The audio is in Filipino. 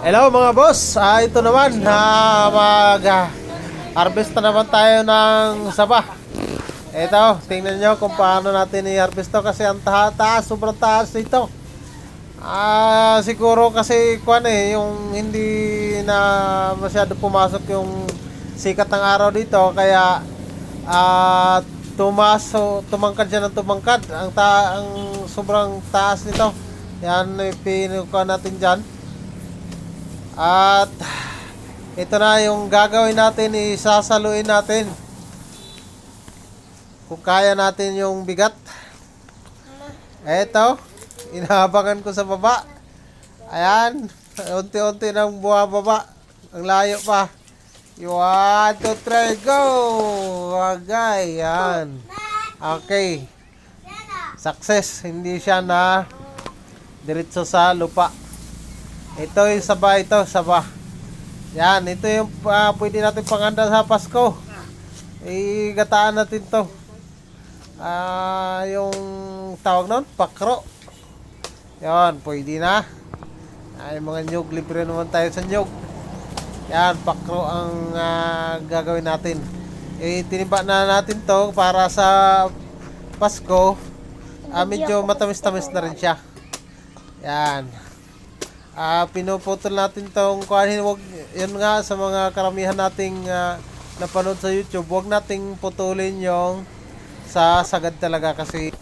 Hello mga boss, ah, ito naman na mag ah, harvest na naman tayo ng saba. Ito, tingnan nyo kung paano natin i-harvest to kasi ang taas, taas sobrang taas nito. Ah, siguro kasi kuan eh, yung hindi na masyado pumasok yung sikat ng araw dito kaya ah tumas so, tumangkad siya ng tumangkad ang ta ang sobrang taas nito. Yan pinukuha natin diyan. At ito na yung gagawin natin, isasaluin natin. Kung kaya natin yung bigat. Eto, inahabangan ko sa baba. Ayan, unti-unti nang bumababa. Ang layo pa. One, two, three, go! Wagay, yan. Okay. Success, hindi siya na diretso sa lupa. Ito yung saba ito, saba. Yan, ito yung ah, pwede natin panganda sa Pasko. Igataan natin to. Ah, yung tawag nun, pakro. Yan, pwede na. Ay, mga nyug, libre naman tayo sa nyug. Yan, pakro ang ah, gagawin natin. Eh, tinimba na natin to para sa Pasko. Ah, medyo matamis-tamis na rin siya. Yan. Ah, pinuputol natin tong kuhanin wag yun nga sa mga karamihan nating ah, napanood sa YouTube, wag nating putulin yung sa sagad talaga kasi